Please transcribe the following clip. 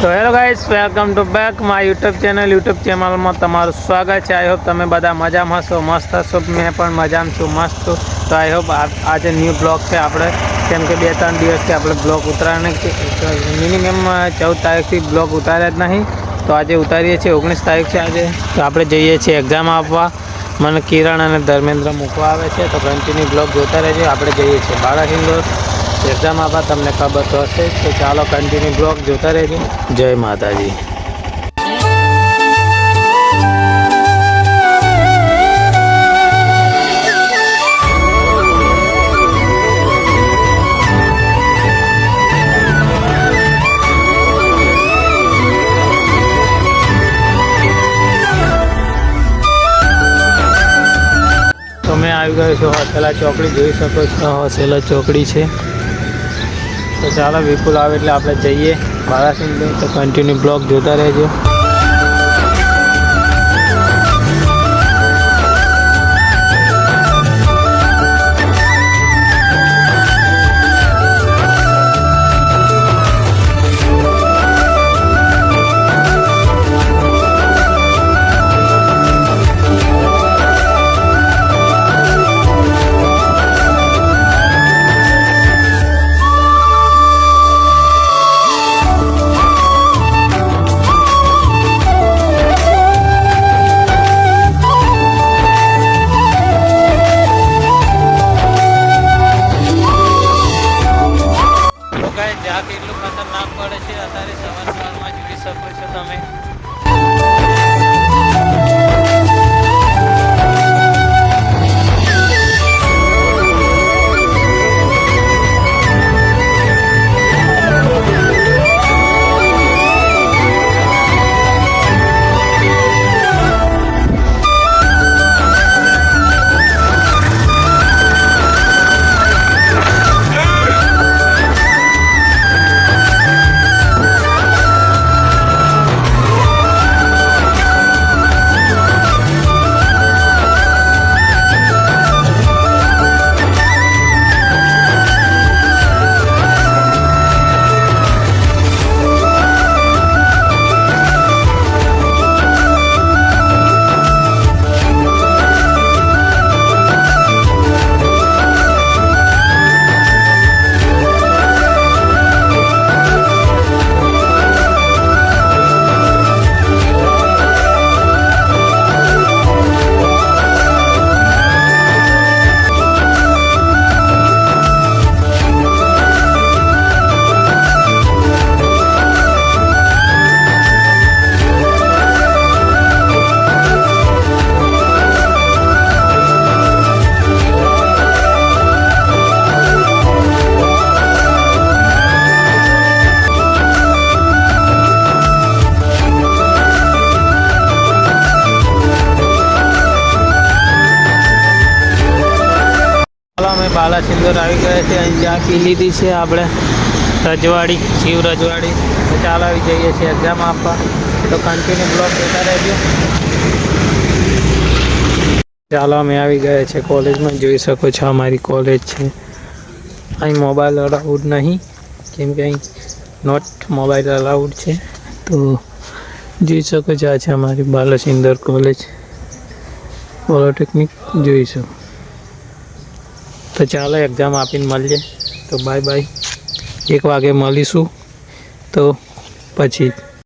તો hello guys welcome to back my YouTube channel. YouTube ચેનલમાં તમારું સ્વાગત છે. આઈ હોપ તમે બધા મજામાં હશો, મસ્ત હશો. મેં પણ મજામાં છું, મસ્ત છું. તો આઈ હોપ આજે ન્યૂ બ્લોગ છે આપણે. કેમ કે બે ત્રણ દિવસથી આપણે બ્લોગ ઉતારવાના મિનિમમ ચૌદ તારીખથી બ્લોગ ઉતાર્યા જ નહીં. તો આજે ઉતારીએ છીએ. ઓગણીસ તારીખ છે આજે. તો આપણે જઈએ છીએ એક્ઝામ આપવા. મને કિરણ અને ધર્મેન્દ્ર મૂકવા આવે છે. તો કન્ટિન્યુ બ્લોગ જોતા રહેજો. આપણે જઈએ છીએ. બાળાસિંદોર એક્ઝામ આપવા તમને ખબર તો હશે. તો ચાલો કન્ટિન્યુ બ્લોગ જોતા રહેજો. જય માતાજી. તો આવી ગયો છું હોસેલા ચોકડી. જોઈ શકો છો હોસેલા ચોકડી છે. તો ચાલો વિપુલ આવે એટલે આપણે જઈએ બારાસિંહ તો કન્ટિન્યુ બ્લોગ જોતા રહેજો. સવારમાં જોઈ શકો છો તમે. બાલાસિંદોર આવી ગયા છે. અહીં ચા પી લીધી છે આપણે રજવાડી શિવ રજવાડી. તો જઈએ છીએ એક્ઝામ આપવા. તો કન્ટિન્યુ બ્લોક જોતા રહેજો. ચાલો, અમે આવી ગયા છે કોલેજમાં. જોઈ શકો છો, અમારી કોલેજ છે. અહીં મોબાઈલ અલાઉડ નહીં. કેમ કે અહીં નોટ મોબાઈલ અલાઉડ છે. તો જોઈ શકો છો, આ છે અમારી બાલાસિંદોર કોલેજ. પોલિટેકનિક જોઈ શકો. તો ચાલો એક્ઝામ આપીને મળીએ. તો બાય બાય એક વાગે મળીશું. તો પછી.